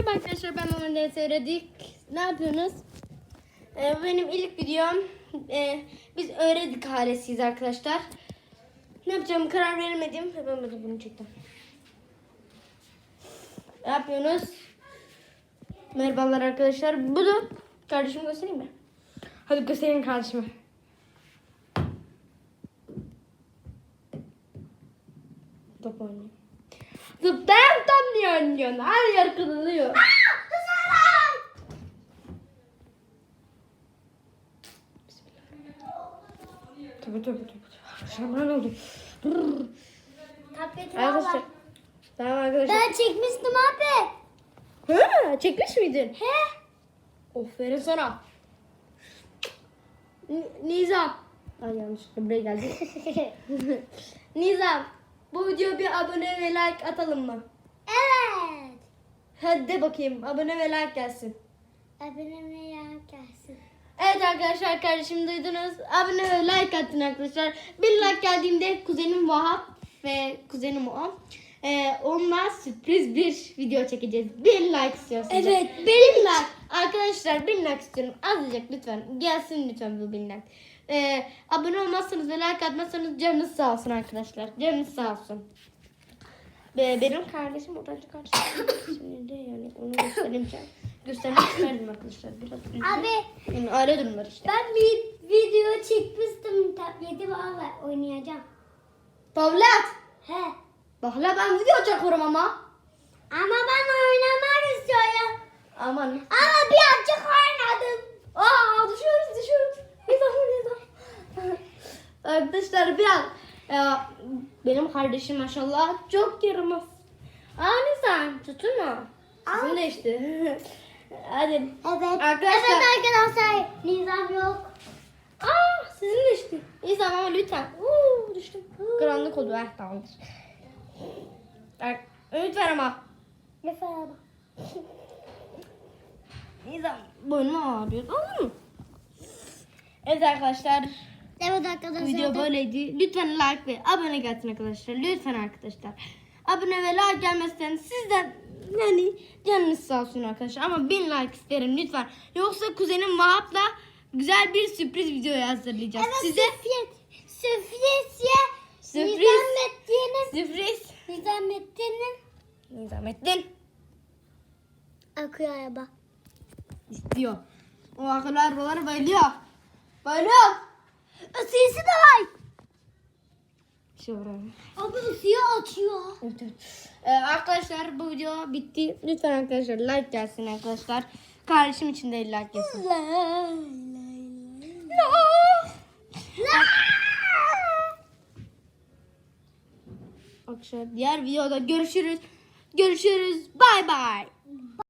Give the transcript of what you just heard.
Merhaba arkadaşlar ben Mehmet Seyredik. Ne yapıyorsunuz? Ee, benim ilk videom. Ee, biz öğredik ailesiyiz arkadaşlar. Ne yapacağımı karar veremedim. Ben de bunu çektim. Ne yapıyorsunuz? Merhabalar arkadaşlar. Bu da kardeşimi göstereyim mi? Hadi göstereyim kardeşime. Top oynuyor. Zıplayan tam diye oynuyorsun. Her yer kırılıyor. Tabii tabii tabii. Ne oldu? Tableti Arkadaşlar. Tamam arkadaşlar. Ben çekmiştim abi. Ha, çekmiş miydin? He? Aferin sana. N- Nizam. Ay yanlışlıkla buraya geldi. Nizam. Bu videoya bir abone ve like atalım mı? Evet. Hadi de bakayım. Abone ve like gelsin. Abone ya gelsin. Evet arkadaşlar kardeşim duydunuz. Abone ve like atın arkadaşlar. Bir like geldiğinde kuzenim Vahap ve kuzenim o. Ee, onunla sürpriz bir video çekeceğiz. Bir like istiyorsunuz. Evet, bir like. Arkadaşlar bir like istiyorum. Azıcık lütfen. Gelsin lütfen bu bir like. Ee, abone olmazsanız ve like atmazsanız canınız sağ olsun arkadaşlar. Canınız sağ olsun. Be- Benim kardeşim ortancı kardeşim. Şimdi yani onu gösteremeyeceğim. Göstermek isterdim arkadaşlar. Biraz. Abi Yani aile durumları işte. ben bir video çekmiştim. Tableti valla oynayacağım. Tablet. He. Bak la ben video çekiyorum ama. Ama ben oynamak istiyorum. Aman. Ama birazcık oynadım. Aa düşüyoruz düşüyoruz. Nizam nizam. Arkadaşlar biraz e, benim kardeşim maşallah çok yaramaz. Aa Nizam tutun mu? Sizin de işte. Hadi. Evet. Arkadaşlar- Evet arkadaşlar. Nizam yok. Aa sizin de işte. Nizam ama lütfen. Uuu düştüm. Karanlık oldu. Eh tamamdır. Lütfen ama. Lütfen ama. Nizam boynum ağrıyor. Olur mu? Evet arkadaşlar. Evet arkadaşlar. Video böyleydi. Lütfen like ve abone gelsin arkadaşlar. Lütfen arkadaşlar. Abone ve like gelmezsen sizden yani canınız sağ olsun arkadaşlar. Ama bin like isterim lütfen. Yoksa kuzenim Vahap'la güzel bir sürpriz video hazırlayacağız. Evet Size sürpriz. Sürpriz ya. Sürpriz. Nizamettin'in. sürpriz. Nizamettin'in. Nizamettin Akıyor araba. istiyor. O akıllar buraları bayılıyor. Bayılıyor. Isıyısı da var. Buraya. Abi ısıyı açıyor. Evet, evet. Ee, arkadaşlar bu video bitti. Lütfen arkadaşlar like gelsin arkadaşlar. Kardeşim için de like gelsin. Arkadaşlar diğer videoda görüşürüz. Görüşürüz. Bay bay.